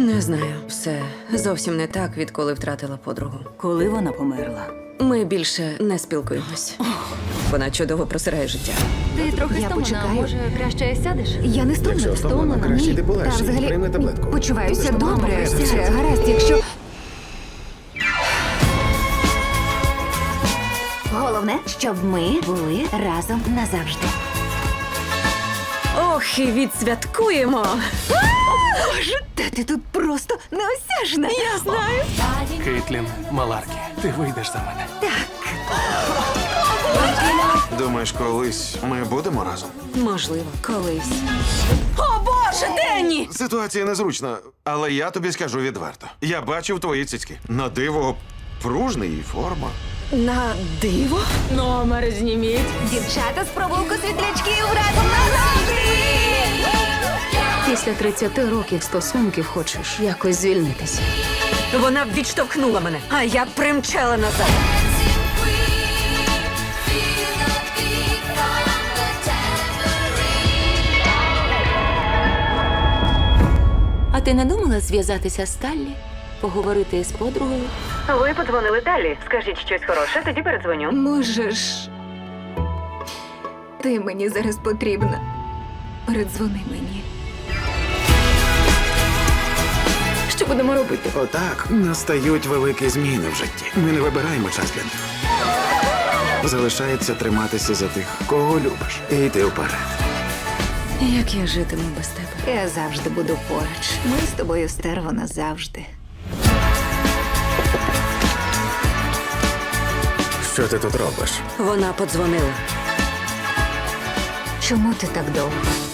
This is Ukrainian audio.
Не знаю, все зовсім не так, відколи втратила подругу. Коли вона померла? Ми більше не спілкуємось. Вона чудово просирає життя. Ти трохи Я стомлена, почекаю. може краще сядеш? Я не стомлена, Якщо стомлена, стомлена. краще ні. йди полегше, Та взагалі прийми таблетку. почуваюся Будеш добре. Все гаразд, якщо. Головне, щоб ми були разом назавжди. Ох, і відсвяткуємо! Та ти тут просто неосяжна. Я знаю. Кейтлін Маларкі, ти вийдеш за мене. Так. Думаєш, колись ми будемо разом? Можливо, колись. О боже, Денні! Ситуація незручна, але я тобі скажу відверто. Я бачив твої цицьки. На диво пружний і форма. На диво? Номер зніміть. Дівчата з провулку світлячків разом назавжди. Після 30 років стосунків хочеш якось звільнитися. Вона відштовхнула мене, а я примчала назад. А ти не думала зв'язатися з Таллі? Поговорити з подругою? Ви подзвонили далі. Скажіть щось хороше, тоді передзвоню. Можеш. Ти мені зараз потрібна. Передзвони мені. Будемо робити? Отак настають великі зміни в житті. Ми не вибираємо час для них. Залишається триматися за тих, кого любиш, і йти вперед. Як я житиму без тебе? Я завжди буду поруч. Ми з тобою стерво назавжди. Що ти тут робиш? Вона подзвонила. Чому ти так довго?